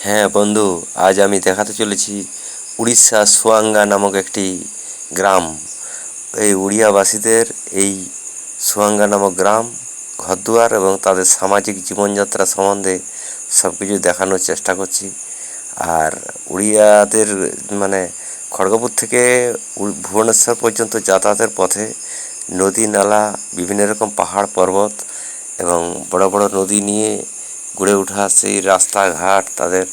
হ্যাঁ বন্ধু, আজ আমি দেখাতে চলেছি উড়িষ্যা সোয়াঙ্গা নামক একটি গ্রাম। এই উড়িয়াবাসীদের এই সোয়াঙ্গা নামক গ্রাম, ঘরদুয়ার এবং তাদের সামাজিক জীবনযাত্রা সম্বন্ধে সব কিছু দেখানোর চেষ্টা করছি। আর উড়িয়াদের মানে খড়গপুর থেকে ভুবনেশ্বর পর্যন্ত যাতায়াতের পথে নদী, নালা, বিভিন্ন রকম পাহাড়, পর্বত এবং বড় বড় নদী নিয়ে গড়ে ওঠা সেই রাস্তাঘাট, তাদের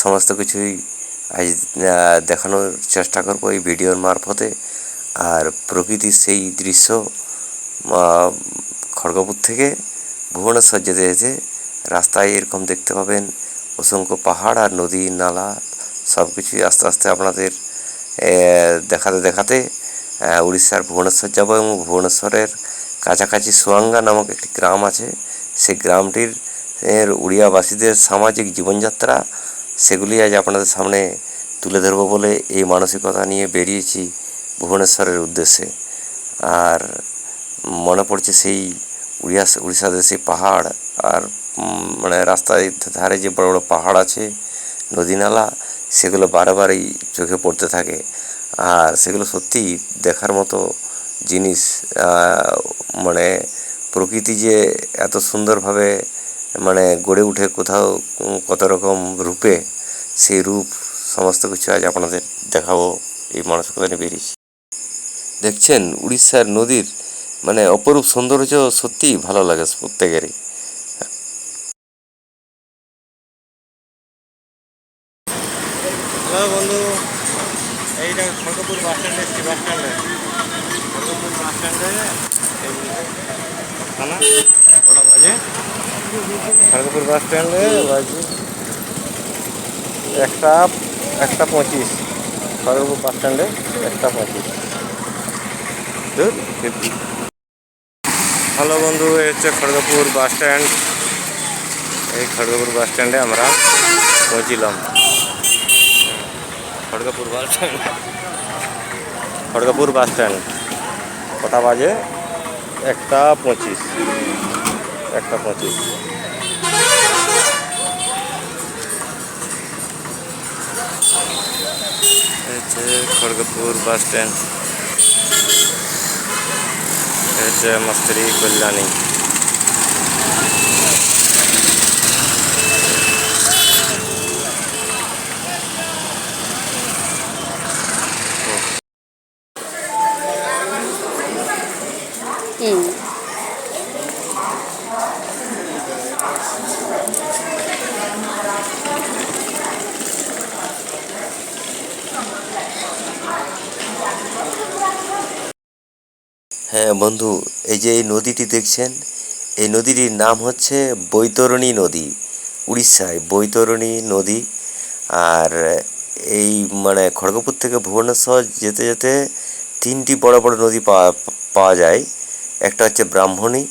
সমস্ত কিছুই আজ দেখানোর চেষ্টা করব এই ভিডিওর মারফতে। আর প্রকৃতির সেই দৃশ্য খড়গপুর থেকে ভুবনেশ্বর যেতে যেতে রাস্তায় এরকম দেখতে পাবেন অসংখ্য পাহাড় আর নদী, নালা সব কিছুই আস্তে আস্তে আপনাদের দেখাতে দেখাতে উড়িষ্যার ভুবনেশ্বর যাব এবং ভুবনেশ্বরের কাছাকাছি সোয়াঙ্গা নামক একটি গ্রাম আছে। সেই গ্রামটির এর উড়িয়াবাসীদের সামাজিক জীবনযাত্রা, সেগুলি আজ আপনাদের সামনে তুলে ধরবো বলে এই মানসিকতা নিয়ে বেরিয়েছি ভুবনেশ্বরের উদ্দেশ্যে। আর মনে পড়ছে সেই উড়িয়া, উড়িষ্যাদের সেই পাহাড়, আর মানে রাস্তার ধারে যে বড় বড় পাহাড় আছে নদী নালা সেগুলো বারবারই চোখে পড়তে থাকে। আর সেগুলো সত্যি দেখার মতো জিনিস মানে প্রকৃতি যে এত সুন্দরভাবে মানে গড়ে উঠে কোথাও কত রকম রূপে সেই রূপ সমস্ত কিছু আজ আপনাদের দেখাবো, এই মানসিকতা নিয়ে বেরিয়েছি দেখছেন, উড়িষ্যার নদীর মানে অপরূপ সৌন্দর্য সত্যিই ভালো লাগে প্রত্যেকেরই হ্যালো বন্ধু এইটা খড়গপুর বাস স্ট্যান্ডে এসছি বাস স্ট্যান্ডে খড়গপুর বাস স্ট্যান্ডে এই থানা কটা বাজে খড়গপুর বাস স্ট্যান্ডে বাজে একটা একটা পঁচিশ। খড়গপুর বাস স্ট্যান্ডে একটা পঁচিশ। হ্যালো বন্ধু, এই হচ্ছে খড়গপুর বাস স্ট্যান্ড। এই খড়গপুর বাস স্ট্যান্ডে আমরা পৌঁছিলাম। Kharagpur bus stand. Kharagpur bus stand. কটা বাজে? একটা পঁচিশ। একটা পঁচিশ। খড়গপুর বাস স্ট্যান্ড এই হচ্ছে আমার স্ত্রী কল্যাণী হুম হ্যাঁ বন্ধু, এই যে এই নদীটি দেখছেন, এই নদীটির নাম হচ্ছে বৈতরণী নদী, উড়িষ্যায় বৈতরণী নদী। আর এই মানে খড়গপুর থেকে ভুবনেশ্বর যেতে যেতে তিনটি বড় বড় নদী পাওয়া পাওয়া যায়। একটা হচ্ছে ব্রাহ্মণী,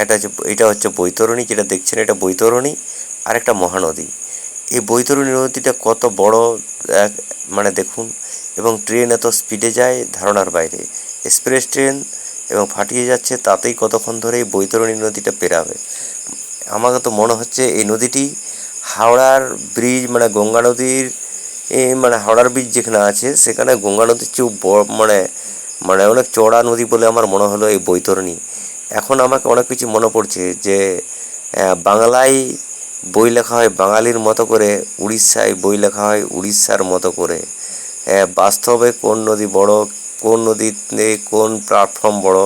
একটা হচ্ছে, এটা হচ্ছে বৈতরণী, যেটা দেখছেন এটা বৈতরণী আর একটা মহানদী। এই বৈতরণী নদীটা কত বড় মানে দেখুন, এবং ট্রেন এত স্পিডে যায় ধারণার বাইরে। এক্সপ্রেস ট্রেন এবং ফাটিয়ে যাচ্ছে, তাতেই কতক্ষণ ধরে এই বৈতরণী নদীটা পেরাবে। আমাকে তো মনে হচ্ছে এই নদীটি হাওড়ার ব্রিজ মানে গঙ্গা নদীর মানে হাওড়ার ব্রিজ যেখানে আছে, সেখানে গঙ্গা নদীর চেয়েও বড় মানে মানে অনেক চড়া নদী বলে আমার মনে হলো এই বৈতরণী। এখন আমাকে অনেক কিছু মনে পড়ছে যে বাংলায় বই লেখা হয় বাঙালির মতো করে, উড়িষ্যায় বই লেখা হয় উড়িষ্যার মতো করে। বাস্তবে কোন নদী বড় কোন নদীতে কোন প্ল্যাটফর্ম বড়,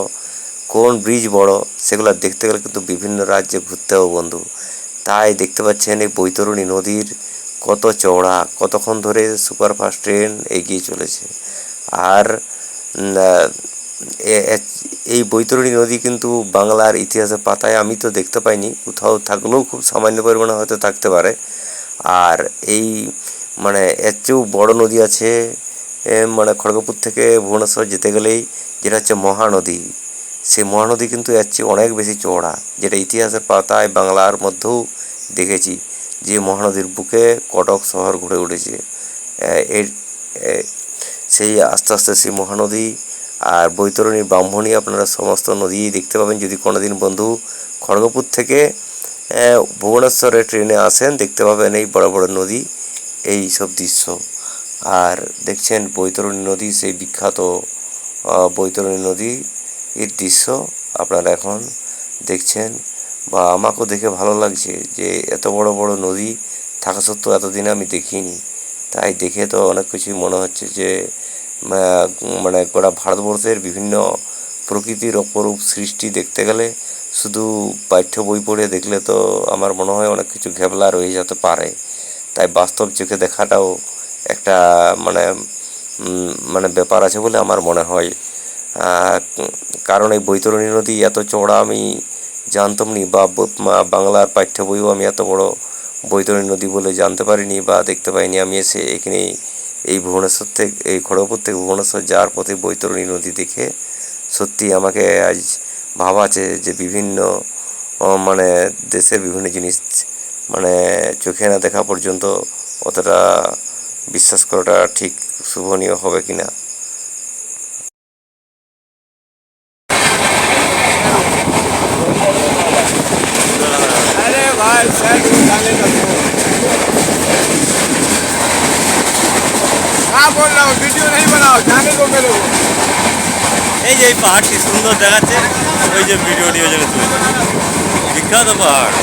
কোন ব্রিজ বড়, সেগুলো দেখতে গেলে কিন্তু বিভিন্ন রাজ্যে ঘুরতে হবে বন্ধু। তাই দেখতে পাচ্ছেন এই বৈতরণী নদীর কত চওড়া, কতক্ষণ ধরে সুপারফাস্ট ট্রেন এগিয়ে চলেছে। আর এই বৈতরণী নদী কিন্তু বাংলার ইতিহাসের পাতায় আমি তো দেখতে পাইনি, কোথাও থাকলেও খুব সামান্য পরিমাণে হয়তো থাকতে পারে। আর এই মানে এর চেয়েও বড় নদী আছে মানে খড়গপুর থেকে ভুবনেশ্বর যেতে গেলেই যেটা হচ্ছে মহানদী, সেই মহানদী কিন্তু এর চেয়ে অনেক বেশি চওড়া, যেটা ইতিহাসের পাতায় বাংলার মধ্যেও দেখেছি যে মহানদীর বুকে কটক শহর ঘুরে উঠেছে। এর সেই আস্তে আস্তে সেই মহানদী আর বৈতরণী, ব্রাহ্মণী আপনারা সমস্ত নদী দেখতে পাবেন। যদি কোনোদিন বন্ধু খড়গপুর থেকে ভুবনেশ্বরে ট্রেনে আসেন, দেখতে পাবেন এই বড় বড় নদী, এই সব দৃশ্য। আর দেখছেন বৈতরণী নদী, সেই বিখ্যাত বৈতরণী নদী এর দৃশ্য আপনারা এখন দেখছেন বা আমাকেও দেখে ভালো লাগছে যে এত বড় বড় নদী থাকা সত্ত্বেও এতদিন আমি দেখিনি। তাই দেখে তো অনেক কিছুই মনে হচ্ছে যে মানে গোটা ভারতবর্ষের বিভিন্ন প্রকৃতির অপরূপ সৃষ্টি দেখতে গেলে শুধু পাঠ্য বই পড়ে দেখলে তো আমার মনে হয় অনেক কিছু ঘেবলা রয়ে যেতে পারে। তাই বাস্তব চোখে দেখাটাও একটা মানে মানে ব্যাপার আছে বলে আমার মনে হয়। কারণ এই বৈতরণী নদী এত চওড়া আমি জানতাম নি বা বাংলার পাঠ্য বইও আমি এত বড় বৈতরণী নদী বলে জানতে পারিনি বা দেখতে পাইনি। আমি এসে এখানে এই ভুবনেশ্বর থেকে, এই খড়গপুর থেকে ভুবনেশ্বর যাওয়ার পথে বৈতরণী নদী দেখে সত্যি আমাকে আজ ভাবাচ্ছে যে বিভিন্ন মানে দেশের বিভিন্ন জিনিস মানে চোখে না দেখা পর্যন্ত অতটা বিশ্বাস করাটা ঠিক শুভনীয় হবে কিনা अरे भाई सर जाने का हाँ बोल रहा हूँ वीडियो नहीं बनाओ जाने दो मेरे को এই যে এই পাহাড়টি সুন্দর দেখাচ্ছে ওই যে ভিডিও নিয়ে জন্য তুলেছে বিখ্যাত পাহাড়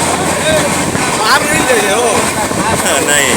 आप नहीं ले रहे हो नहीं ये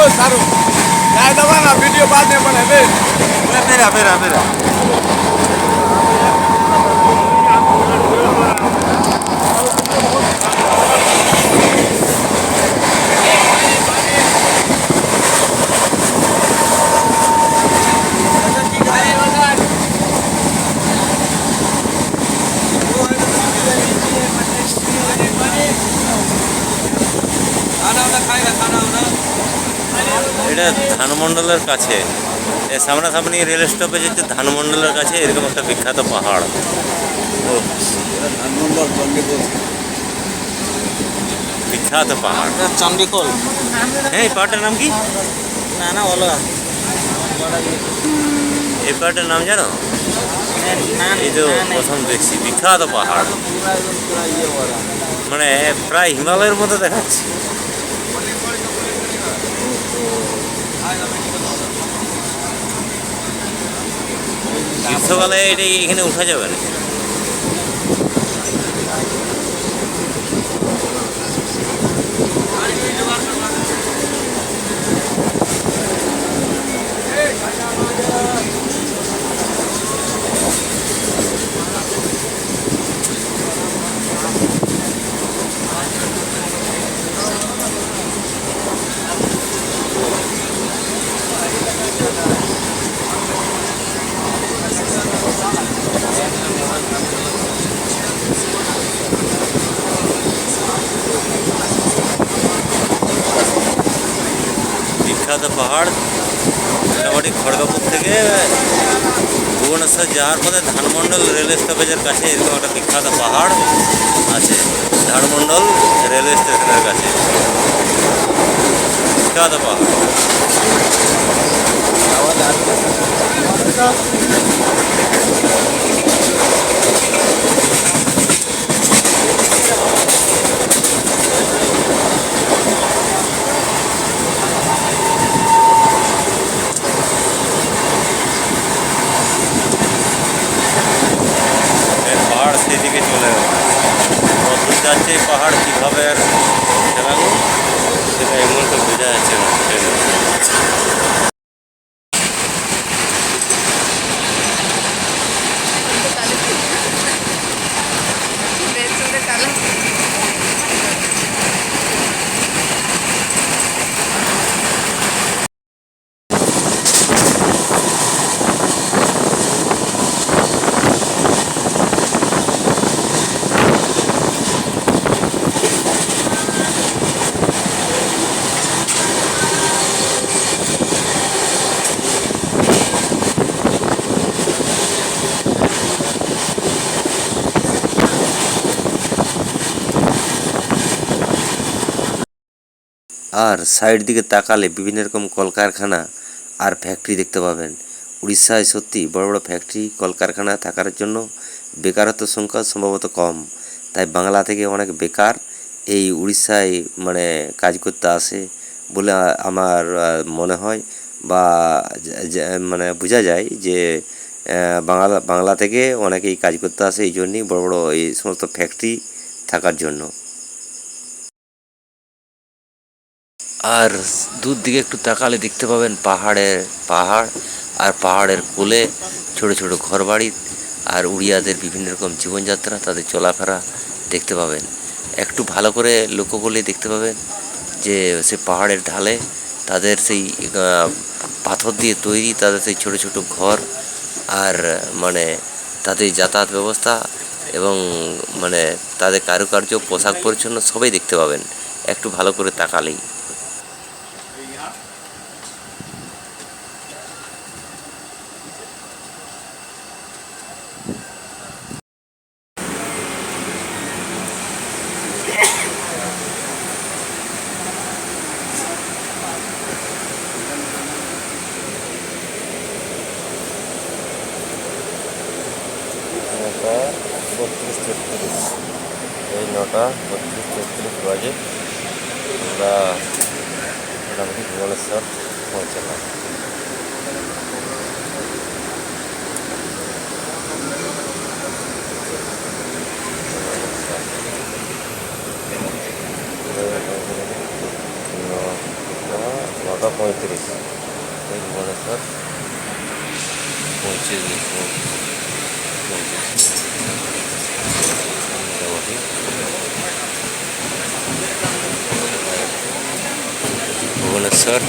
બહુ સારું. જાય તમારા વીડિયો બાદ ને પણ હવે. ફેરા ફેરા ફેરા ખાના ખાય ખાના এটা ধানমন্ডলের কাছে। সামনাসামনি রেল স্টপেজ হচ্ছে ধানমন্ডলের কাছে এরকম একটা বিখ্যাত পাহাড়। বিখ্যাত পাহাড়। চন্ডিখোল হ্যাঁ এই পাহাড়টার নাম কি? না না অলগা এই পাহাড়টার নাম জানো? এই তো প্রথম দেখছি বিখ্যাত পাহাড়। মানে প্রায় হিমালয়ের মতো দেখাচ্ছে। গ্রীষ্মকালে এটা এখানে উঠা যাবে না বিখ্যাত পাহাড় মোটামুটি খড়গপুর থেকে ভুবনেশ্বর যাওয়ার পথে ধানমন্ডল রেল স্টপেজের কাছে এরকম একটা বিখ্যাত পাহাড় আছে। ধানমন্ডল রেলওয়ে স্টেশনের কাছে। বিখ্যাত পাহাড়। আর সাইড দিকে তাকালে বিভিন্ন রকম কলকারখানা আর ফ্যাক্টরি দেখতে পাবেন। উড়িষ্যায় সত্যি বড় বড় ফ্যাক্টরি কলকারখানা থাকার জন্য বেকারত্ব সংখ্যা সম্ভবত কম। তাই বাংলা থেকে অনেক বেকার এই উড়িষ্যায় মানে কাজ করতে আসে বলে আমার মনে হয় বা মানে বোঝা যায় যে বাংলা বাংলা থেকে অনেকেই কাজ করতে আসে। এই জন্যই বড় বড় এই সমস্ত ফ্যাক্টরি থাকার জন্য। আর দূর দিকে একটু তাকালে দেখতে পাবেন পাহাড়ের পাহাড় আর পাহাড়ের কোলে ছোট ছোট ঘরবাড়ি আর উড়িয়াদের বিভিন্ন রকম জীবনযাত্রা, তাদের চলাফেরা দেখতে পাবেন। একটু ভালো করে লক্ষ্য করলে দেখতে পাবেন যে সে পাহাড়ের ঢালে তাদের সেই পাথর দিয়ে তৈরি তাদের সেই ছোট ছোট ঘর আর মানে তাদের যাতায়াত ব্যবস্থা এবং মানে তাদের কারুকার্য, পোশাক পরিচ্ছন্ন সবই দেখতে পাবেন। একটু ভালো করে তাকালেই নটা বত্রিশ তেত্রিশ এই নটা বত্রিশ তেত্রিশ বাজে। আমরা মোটামুটি ভুবনেশ্বর পৌঁছালাম। নটা পঁয়ত্রিশ। এই ভুবনেশ্বর পৌঁছে গেছি। মোটামুটি ভুবনেশ্বর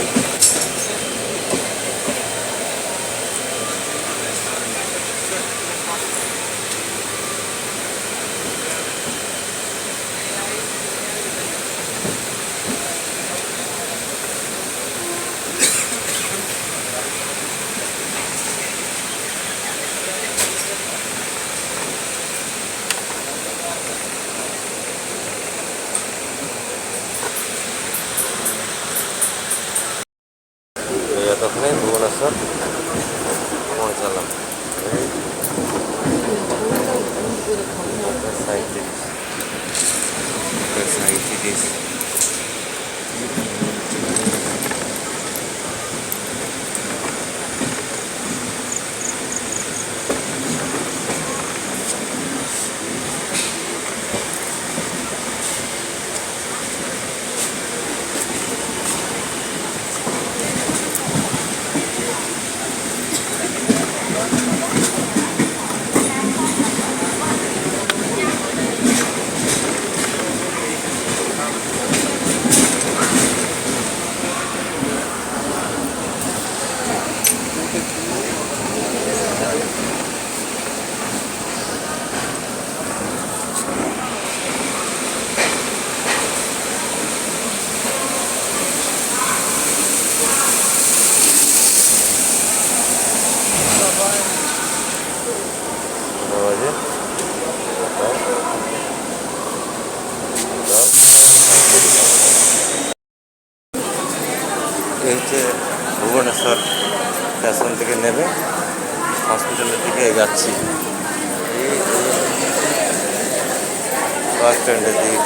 এই এতক্ষণে ভুবনেশ্বর পৌঁছালাম এই নটা সাঁইত্রিশ নটা সাঁইত্রিশ কটা বাজে নটা নটা এই হচ্ছে ভুবনেশ্বর স্টেশন থেকে নেবে হসপিটালের দিকে এই বাস স্ট্যান্ডের দিকে।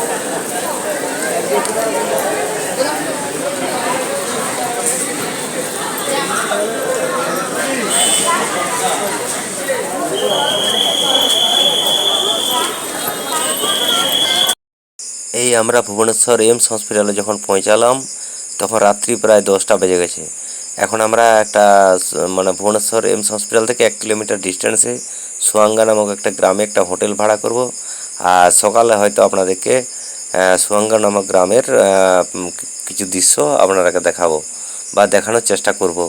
এই আমরা ভুবনেশ্বর এমস হসপিটালে যখন পৌঁছালাম, তখন রাত্রি প্রায় দশটা বেজে গেছে। এখন আমরা একটা মানে ভুবনেশ্বর এমস হসপিটাল থেকে এক কিলোমিটার ডিস্টেন্সে সোয়াঙ্গা নামক একটা গ্রামে একটা হোটেল ভাড়া করব। আর সকালে হয়তো আপনাদেরকে সোয়াঙ্গা নামক গ্রামের কিছু দৃশ্য আপনাদেরকে দেখাবো বা দেখানোর চেষ্টা করব।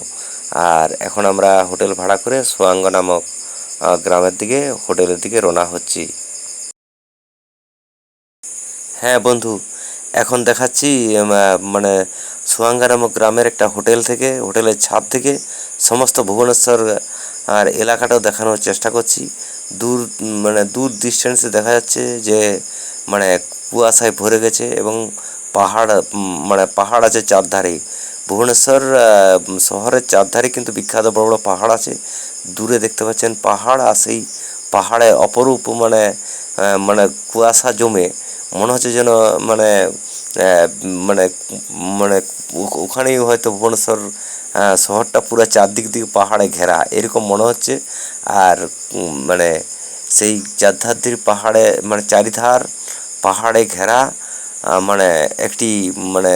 আর এখন আমরা হোটেল ভাড়া করে সোয়াঙ্গা নামক গ্রামের দিকে, হোটেলের দিকে রওনা হচ্ছি। হ্যাঁ বন্ধু, এখন দেখাচ্ছি মানে সোয়াঙ্গা নামক গ্রামের একটা হোটেল থেকে, হোটেলের ছাদ থেকে সমস্ত ভুবনেশ্বর, আর এলাকাটাও দেখানোর চেষ্টা করছি। দূর মানে দূর ডিস্টেন্সে দেখা যাচ্ছে যে মানে কুয়াশায় ভরে গেছে এবং পাহাড় মানে পাহাড় আছে চারধারে। ভুবনেশ্বর শহরের চারধারে কিন্তু বিখ্যাত বড় বড় পাহাড় আছে। দূরে দেখতে পাচ্ছেন পাহাড় আর সেই পাহাড়ে অপরূপ মানে মানে কুয়াশা জমে। মনে হচ্ছে যেন মানে মানে মানে ওখানেই হয়তো ভুবনেশ্বর শহরটা পুরো চারদিক দিকে পাহাড়ে ঘেরা, এরকম মনে হচ্ছে। আর মানে সেই চারধার পাহাড়ে মানে চারিধার পাহাড়ে ঘেরা মানে একটি মানে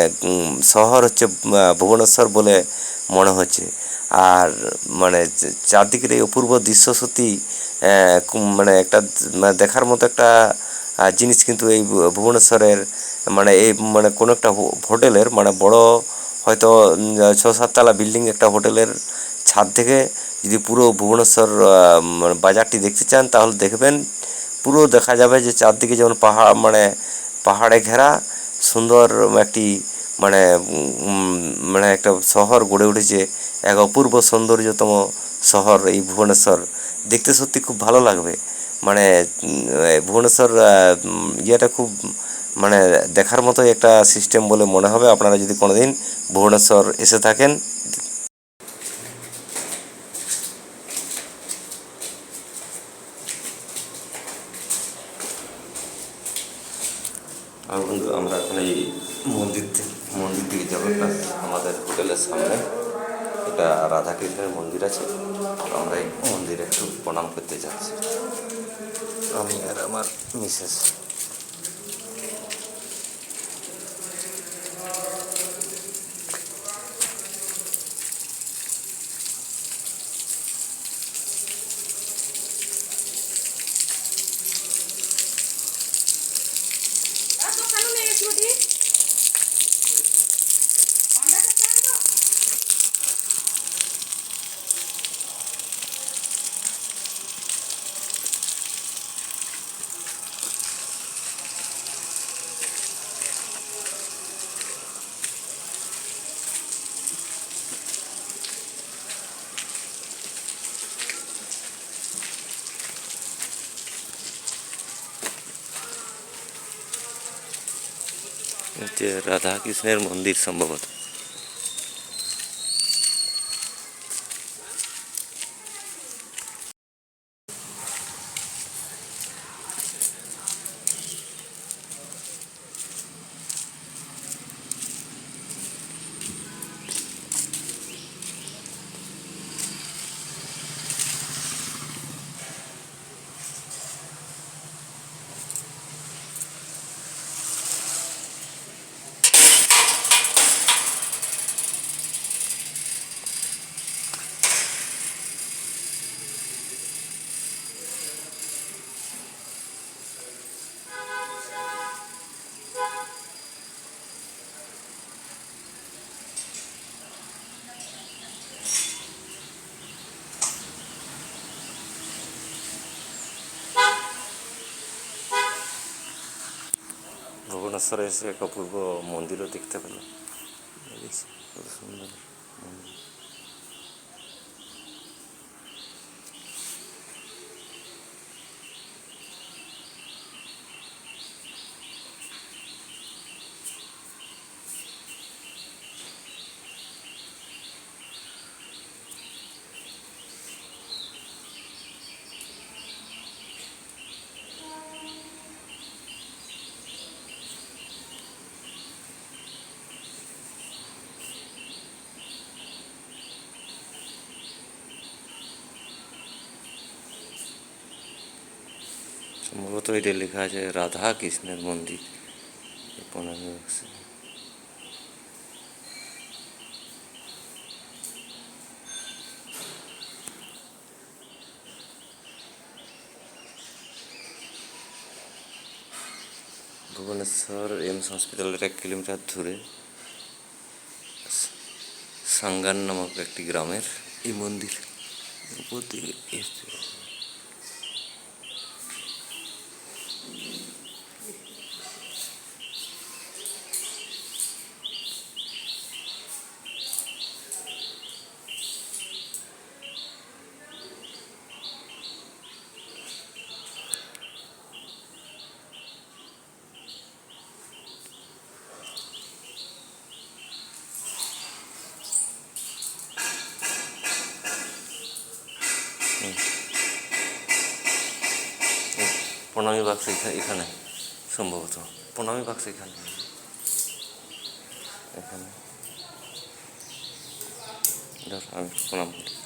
শহর হচ্ছে ভুবনেশ্বর বলে মনে হচ্ছে। আর মানে চারদিকের এই অপূর্ব দৃশ্য সত্যি মানে একটা মানে দেখার মতো একটা জিনিস কিন্তু এই ভুবনেশ্বরের মানে এই মানে কোনো একটা হোটেলের মানে বড় হয়তো ছ সাততলা বিল্ডিং একটা হোটেলের ছাদ থেকে যদি পুরো ভুবনেশ্বর মানে বাজারটি দেখতে চান তাহলে দেখবেন পুরো দেখা যাবে যে চারদিকে যেমন পাহাড় মানে পাহাড়ে ঘেরা সুন্দর একটি মানে মানে একটা শহর গড়ে উঠেছে, এক অপূর্ব সৌন্দর্যতম শহর এই ভুবনেশ্বর। দেখতে সত্যি খুব ভালো লাগবে। মানে ভুবনেশ্বর ইয়েটা খুব মানে দেখার মতোই একটা সিস্টেম বলে মনে হবে। আপনারা যদি কোনোদিন ভুবনেশ্বর এসে থাকেন, আর বন্ধু, আমরা এখন এই মন্দির থেকে মন্দির দিকে যাব আমাদের হোটেলের সামনে। এটা রাধাকৃষ্ণের মন্দির আছে। আমরা এই মন্দিরে একটু প্রণাম করতে যাচ্ছি। আমি আর আমার মিসেস হচ্ছে রাধাকৃষ্ণের মন্দির সম্ভবত ভুবনেশ্বরে এসে এক অপূর্ব মন্দিরও দেখতে পেলাম সম্ভবত এটা লেখা আছে, রাধা কৃষ্ণের মন্দির। পনেরো ভুবনেশ্বর এমস হসপিটালের এক কিলোমিটার দূরে, সাঙ্গান নামক একটি গ্রামের এই মন্দির। উপর দিকে বাক্স এখা- এখানে সম্ভবত। প্রণামী বাক্স এখানে। এখানে। আমি প্রণাম করি।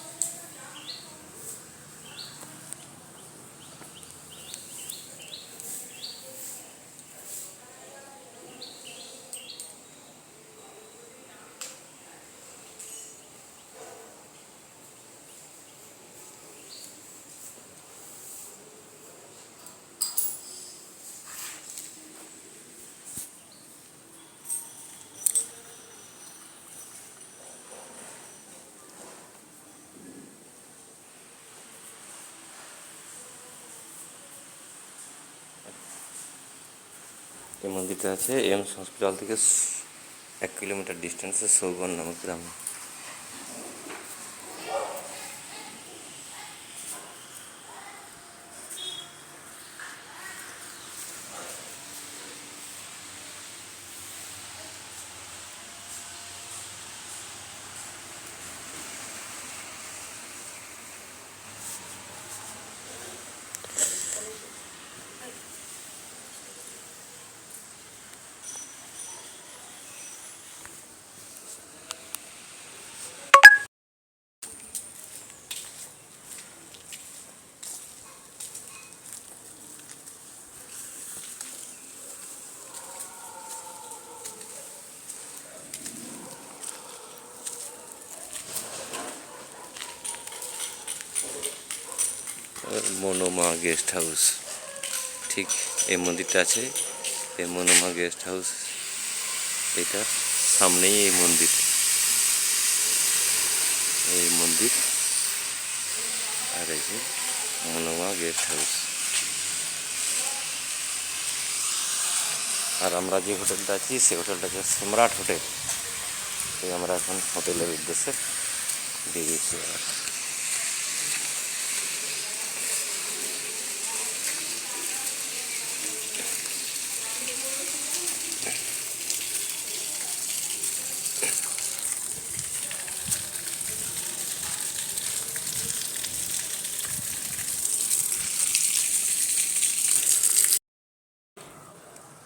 এই মন্দিরটা আছে এমস হসপিটাল থেকে এক কিলোমিটার ডিস্টেন্সে সৌগন নামক গ্রামে। Manoma guest house. ঠিক এই মন্দিরটা আছে, এই মনোমা গেস্ট হাউস। এটা সামনেই এই মন্দির। এই মন্দির আর এই যে মনোমা গেস্ট হাউস। আর আমরা যে হোটেলটা আছি, সেই হোটেলটা হচ্ছে সম্রাট হোটেল। আমরা এখন হোটেলের উদ্দেশ্যে বেরিয়েছি আর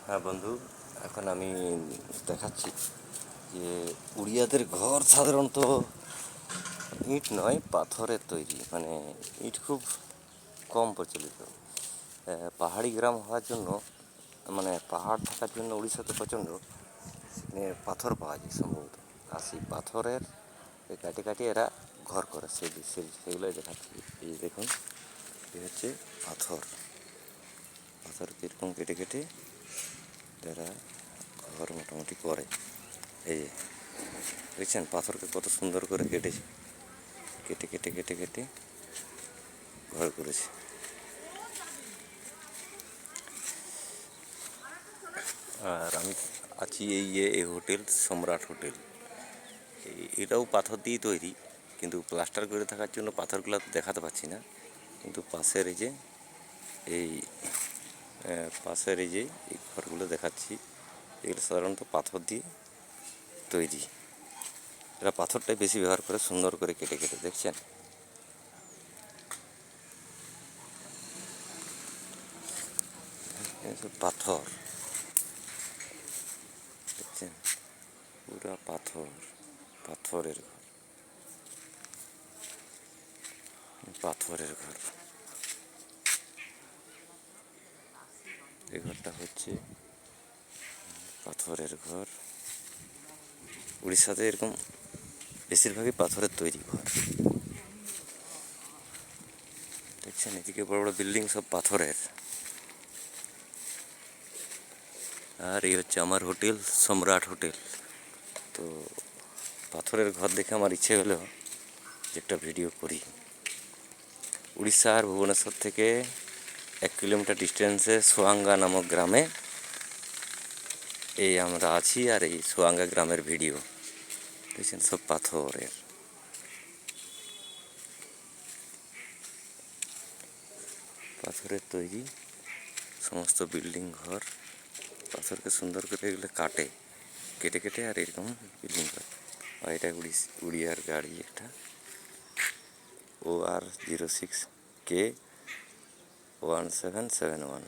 হ্যাঁ বন্ধু এখন আমি দেখাচ্ছি যে উড়িয়াদের ঘর সাধারণত ইট নয়, পাথরের তৈরি। মানে ইট খুব কম প্রচলিত। পাহাড়ি গ্রাম হওয়ার জন্য মানে পাহাড় থাকার জন্য উড়িষ্যাতে প্রচণ্ড সেখানে পাথর পাওয়া যায় সম্ভবত। আর সেই পাথরের কাটে কাটে এরা ঘর করে, সেই সেগুলোই দেখাচ্ছি। এই দেখুন, এই হচ্ছে পাথর। পাথর কীরকম কেটে কেটে তারা ঘর মোটামুটি করে। এই দেখছেন পাথরকে কত সুন্দর করে কেটেছে কেটে কেটে কেটে কেটে ঘর করেছে। আর আমি আছি এই এই হোটেল, সম্রাট হোটেল। এটাও পাথর দিয়ে তৈরি, কিন্তু প্লাস্টার করে থাকার জন্য পাথরগুলো তো দেখাতে পাচ্ছি না। কিন্তু পাশের এই যে, এই পাশের এই যে এই ঘরগুলো দেখাচ্ছি, এগুলো সাধারণত পাথর দিয়ে তৈরি। এরা পাথরটাই বেশি ব্যবহার করে সুন্দর করে কেটে কেটে, দেখছেন? পাথর। দেখছেন? পুরা পাথর, পাথরের ঘর। পাথরের ঘর। এই ঘরটা হচ্ছে পাথরের ঘর। উড়িষ্যাতে এরকম বেশিরভাগই পাথরের তৈরি ঘর। দেখছেন, এদিকে বড় বড় বিল্ডিং সব পাথরের। আর এই হচ্ছে আমার হোটেল, সম্রাট হোটেল। তো পাথরের ঘর দেখে আমার ইচ্ছে হলো যে একটা ভিডিও করি। উড়িষ্যার ভুবনেশ্বর থেকে এক কিলোমিটার ডিস্টেন্সে সোয়াঙ্গা নামক গ্রামে এই আমরা আছি আর এই সোয়াঙ্গা গ্রামের ভিডিও। দেখছেন সব পাথরের পাথরের তৈরি সমস্ত বিল্ডিং ঘর, পাথরকে সুন্দর করে এগুলো কাটে। কেটে কেটে আর এরকম বিল্ডিং করে। আর এটা উড়িস উড়িয়ার গাড়ি একটা। O R zero six K one seven seven one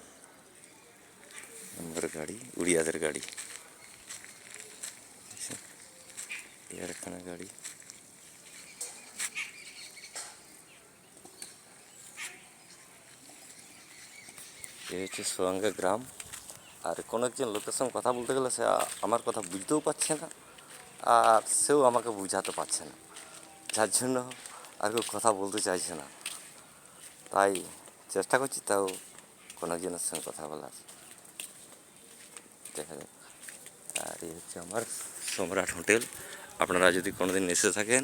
নম্বর গাড়ি, উড়িয়াদের গাড়ি এর একখানা গাড়ি এ হচ্ছে সোয়াঙ্গা গ্রাম আর কোনো একজন লোকের সঙ্গে কথা বলতে গেলে সে আমার কথা বুঝতেও পারছে না আর সেও আমাকে বুঝাতে পারছে না যার জন্য আর কেউ কথা বলতে চাইছে না তাই চেষ্টা করছি তাও কোনো একজনের সঙ্গে কথা বলার দেখা যাক আর এই হচ্ছে আমার সম্রাট হোটেল আপনারা যদি কোনোদিন এসে থাকেন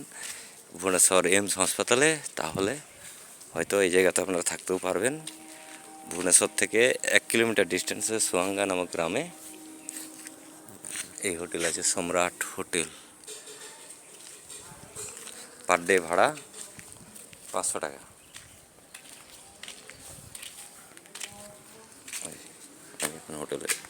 ভুবনেশ্বর এমস হাসপাতালে, তাহলে হয়তো এই জায়গাতে আপনারা থাকতেও পারবেন। ভুবনেশ্বর থেকে এক কিলোমিটার ডিস্টেন্সে সোয়াঙ্গা নামক গ্রামে এই হোটেল আছে, সম্রাট হোটেল। পার ডে ভাড়া পাঁচশো টাকা। হোটেলে।